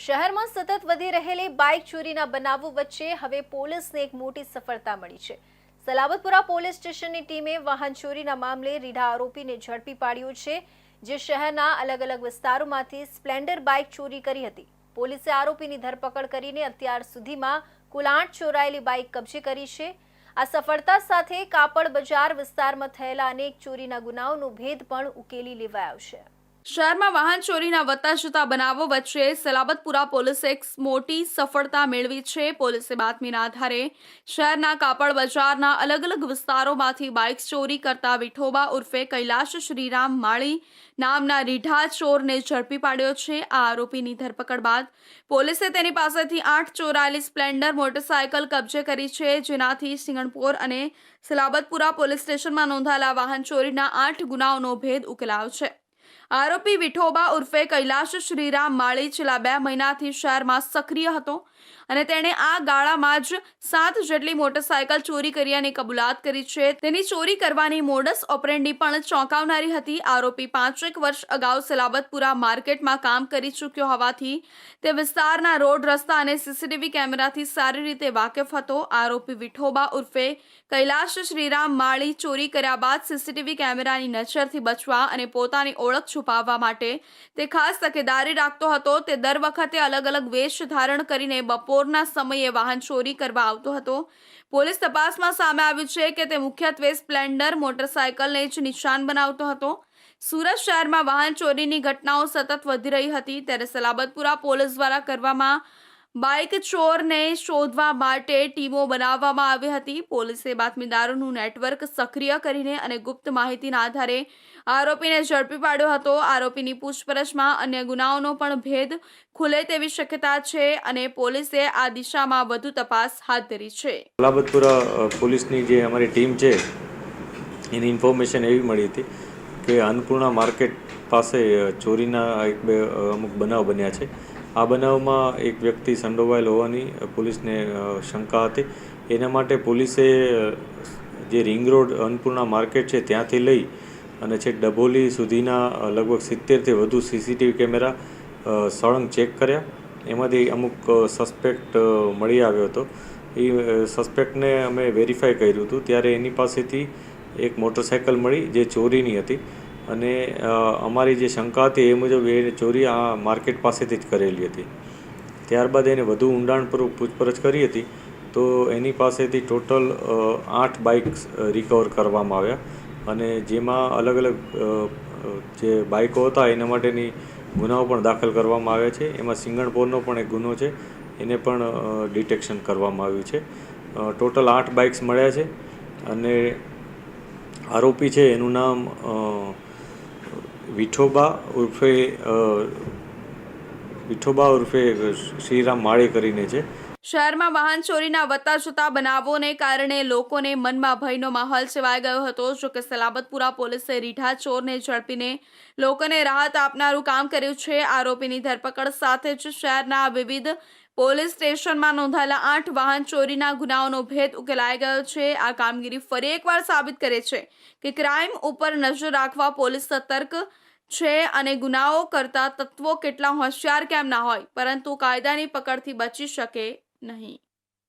શહેરમાં સતત વધી રહેલી બાઇક ચોરીના બનાવો વચ્ચે હવે પોલીસને એક મોટી સફળતા મળી છે. સલાબતપુરા પોલીસ સ્ટેશનની ટીમે વાહન ચોરીના મામલે રીઢા આરોપીને ઝડપી પાડ્યો છે, જે શહેરના અલગ અલગ વિસ્તારોમાંથી સ્પ્લેન્ડર બાઇક ચોરી કરી હતી. પોલીસે આરોપીની ધરપકડ કરીને અત્યાર સુધીમાં કુલ આઠ ચોરાયેલી બાઇક કબજે કરી છે. આ સફળતા સાથે કાપડ બજાર વિસ્તારમાં થયેલા અનેક ચોરીના ગુનાઓનો ભેદ પણ ઉકેલી લેવાયો છે. શહેરમાં વાહન ચોરીના વધતા જતા બનાવો વચ્ચે સલાબતપુરા પોલીસે એક મોટી સફળતા મેળવી છે. પોલીસે બાતમીના આધારે શહેરના કાપડ બજારના અલગ અલગ વિસ્તારોમાંથી બાઇક ચોરી કરતા વિઠોબા ઉર્ફે કૈલાશ શ્રીરામ માળી નામના રીઢા ચોરને ઝડપી પાડ્યો છે. આ આરોપીની ધરપકડ બાદ પોલીસે તેની પાસેથી આઠ ચોરાયેલી સ્પ્લેન્ડર મોટરસાયકલ કબજે કરી છે. જેનાથી સિંગણપોર અને સલાબતપુરા પોલીસ સ્ટેશનમાં નોંધાયેલા વાહન ચોરીના આઠ ગુનાઓનો ભેદ ઉકેલાયો છે. આરોપી વિઠોબા ઉર્ફે કૈલાશ શ્રીરામ માળી છેલ્લા બે મહિનાથી શહેરમાં સક્રિય હતો અને તેણે આ ગાળામાં જ સાત જેટલી મોટરસાયકલ ચોરી કર્યાની કબૂલાત કરી છે. તેની ચોરી કરવાની મોડસ ઓપરેન્ડી પણ ચોંકાવનારી હતી. આરોપી પાંચેક વર્ષ અગાઉ સલાબતપુરા માર્કેટમાં કામ કરી ચૂક્યો હોવાથી તે વિસ્તારના રોડ, રસ્તા અને સીસીટીવી કેમેરાથી સારી રીતે વાકેફ હતો. આરોપી વિઠોબા ઉર્ફે કૈલાશ શ્રીરામ માળી ચોરી કર્યા બાદ સીસીટીવી કેમેરાની નજરથી બચવા અને પોતાની ઓળખ છુપાવવા માટે. તે ખાસ તકેદારી રાખતો હતો. તે દર વખતે અલગ અલગ વેશ ધારણ કરીને બપોરના સમયે વાહન ચોરી કરવા આવતો હતો. પોલીસ તપાસમાં સામે આવ્યું છે કે તે મુખ્યત્વે સ્પ્લેન્ડર, મોટરસાયકલને જ નિશાન બનાવતો હતો. સુરત શહેરમાં વાહન ચોરીની ઘટનાઓ સતત વધી રહી હતી. ત્યારે સલાબતપુરા પોલીસ દ્વારા કરવામાં બાઇક ચોરને શોધવા માટે ટીમો બનાવવામાં આવી હતી. પોલીસે બાતમીદારોનું નેટવર્ક સક્રિય કરીને અને ગુપ્ત માહિતીના આધારે આરોપીને ઝડપી પાડ્યો હતો. આરોપીની પૂછપરછમાં અન્ય ગુનાઓનો પણ ભેદ ખુલે તેવી શક્યતા છે અને પોલીસે આ દિશામાં વધુ તપાસ હાથ ધરી છે. લાબતપુરા પોલીસની જે અમારી ટીમ છે, એની ઇન્ફોર્મેશન એવી મળી હતી કે અન્નપૂર્ણા માર્કેટ પાસે ચોરીના એક બે અમુક બનાવ બન્યા છે. આ બનાવમાં એક વ્યક્તિ સંડોવાયેલ હોવાની પોલીસને શંકા હતી. એના માટે પોલીસે જે રિંગ રોડ અન્નપૂર્ણા માર્કેટ છે ત્યાંથી લઈ અને છેક ડભોલી સુધીના લગભગ સિત્તેરથી વધુ સીસીટીવી કેમેરા સળંગ ચેક કર્યા. એમાંથી અમુક સસ્પેક્ટ મળી આવ્યો હતો. એ સસ્પેક્ટને અમે વેરીફાઈ કર્યું હતું. ત્યારે એની પાસેથી એક મોટરસાયકલ મળી જે ચોરીની હતી. અને અમારી જે શંકા હતી એ મુજબ એ ચોરી આ માર્કેટ પાસેથી જ કરેલી હતી. ત્યારબાદ એને વધુ ઊંડાણપૂર્વક પૂછપરછ કરી હતી તો એની પાસેથી ટોટલ આઠ બાઇક્સ રિકવર કરવામાં આવ્યા. અને જેમાં અલગ અલગ જે બાઇકો હતા એના માટેની ગુનાઓ પણ દાખલ કરવામાં આવ્યા છે. એમાં સિંગણપોરનો પણ એક ગુનો છે. એને પણ ડિટેક્શન કરવામાં આવ્યું છે. ટોટલ આઠ બાઇક્સ મળ્યા છે. અને આરોપી છે એનું નામ વિઠોબા ઉર્ફે વિઠોબા ઉર્ફે શ્રીરામ માળી કરીને છે. શહેરમાં વાહન ચોરીના વધતા જતા બનાવોને કારણે લોકોને મનમાં ભયનો માહોલ છવાઈ ગયો હતો. જો કે સલાબતપુરા પોલીસે રીઢા ચોરને ઝડપીને લોકોને રાહત આપનારું કામ કર્યું છે. આરોપીની ધરપકડ સાથે જ શહેરના વિવિધ પોલીસ સ્ટેશનમાં નોંધાયેલા આઠ વાહન ચોરીના ગુનાઓનો ભેદ ઉકેલાઈ ગયો છે. આ કામગીરી ફરી એકવાર સાબિત કરે છે કે ક્રાઇમ ઉપર નજર રાખવા પોલીસ સતર્ક છે અને ગુનાઓ કરતા તત્વો કેટલા હોશિયાર કેમ ના હોય, પરંતુ કાયદાની પકડથી બચી શકે ない。